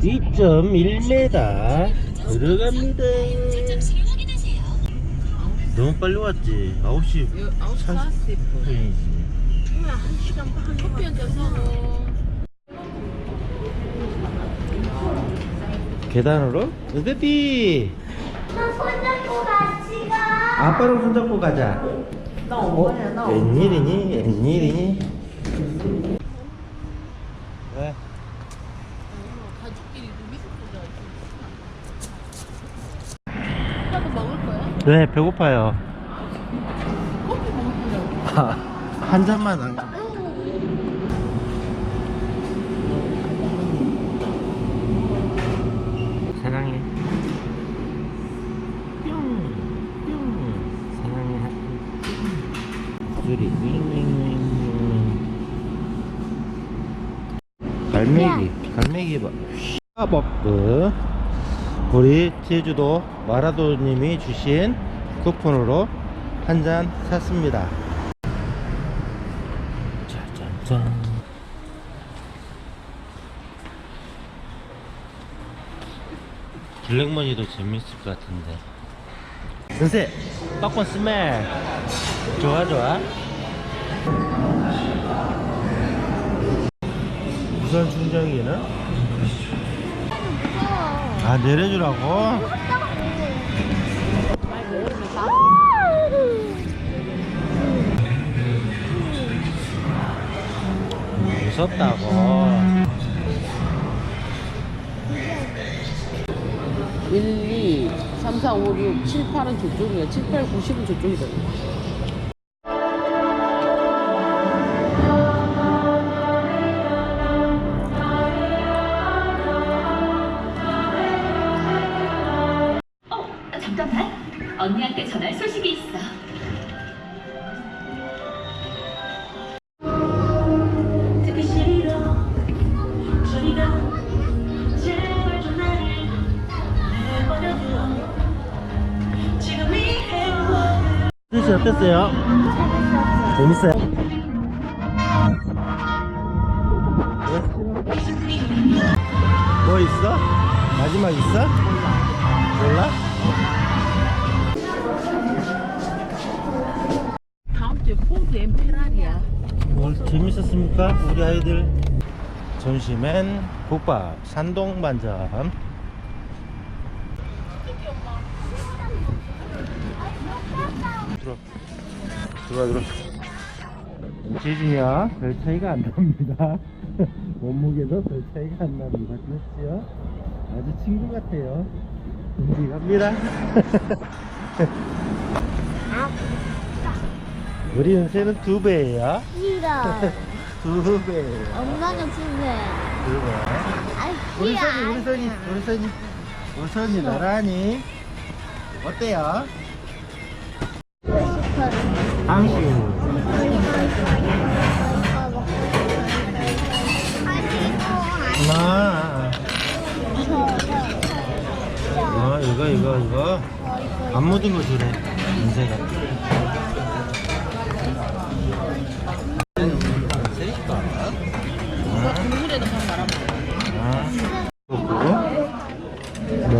2.1m 들어갑니다. 너무 빨리 왔지. 9시 40분이지. 커피 한잔 사고. 계단으로? 으드비! 나 손잡고 같이 가. 아빠랑 손잡고 가자. 나 어? 엄마야, 나. 웬일이니? 웬일이니? 왜? 가족끼리 미숫보자. 오빠도 먹을 거야? 네, 배고파요. 커피 먹을 거냐고. 한 잔만 안. 사랑해. 뿅, 뿅. 사랑해. 하트. 소리. 윙윙윙. 갈매기. 갈매기 봐. 샤버프. 우리 제주도 마라도님이 주신 쿠폰으로 한 잔 샀습니다. 짜잔짠. 블랙머니도 재밌을 것 같은데. 은세, 빡권 스멜. 좋아, 좋아. 무선 충전기는? 아, 내려주라고? 무섭다고. 1, 2, 3, 4, 5, 6, 7, 8은 저쪽이야. 7, 8, 9, 10은 저쪽이다. 어, 언니한테 전할 소식이 있어. 듣기 싫어. 저리가 제발 좀 나를 내버려둬. 지금 이 행복을 뜻이 어땠어요? 재밌어요? 뭐 있어? 마지막 있어? 몰라? 페라리야. 뭘 재밌었습니까? 우리 아이들. 전시맨 국밥 산동 반점 들어 들어와 들어 재준이야 별 차이가 안 납니다. 몸무게도 별 차이가 안 납니다. 그렇지요? 아주 친구 같아요. 이제 갑니다 우리 은세는 두 배예요 싫어. 두 배예요 엄마가. 두 배. 아이 우리 싫어. 선이 우리 선이 우리 선이 우리 선이 나란히 어때요? 당신 아, 아 이거 이거 이거 안 묻은 거 주래 누가 국물에다 한 말아 먹어. 아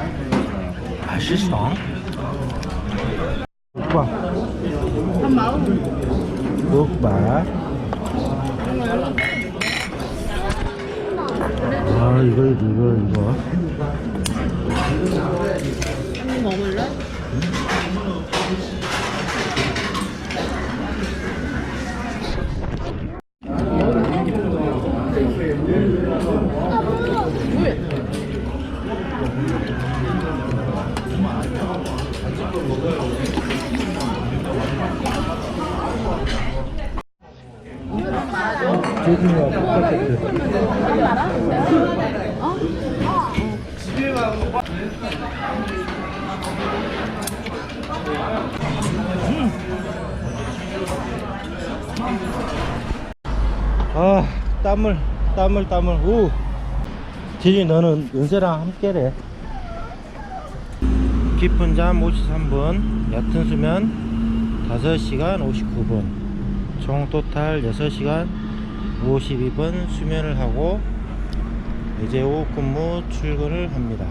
맛있어. 국밥. 국밥. 아 이거 이거 이거. 제주가 국밥 세트. 어? 아 땀을 땀을 땀을 우 지지 너는 은세랑 함께래 깊은 잠 53분 얕은 수면 5시간 59분 총 토탈 6시간 52분 수면을 하고 이제 오후 근무 출근을 합니다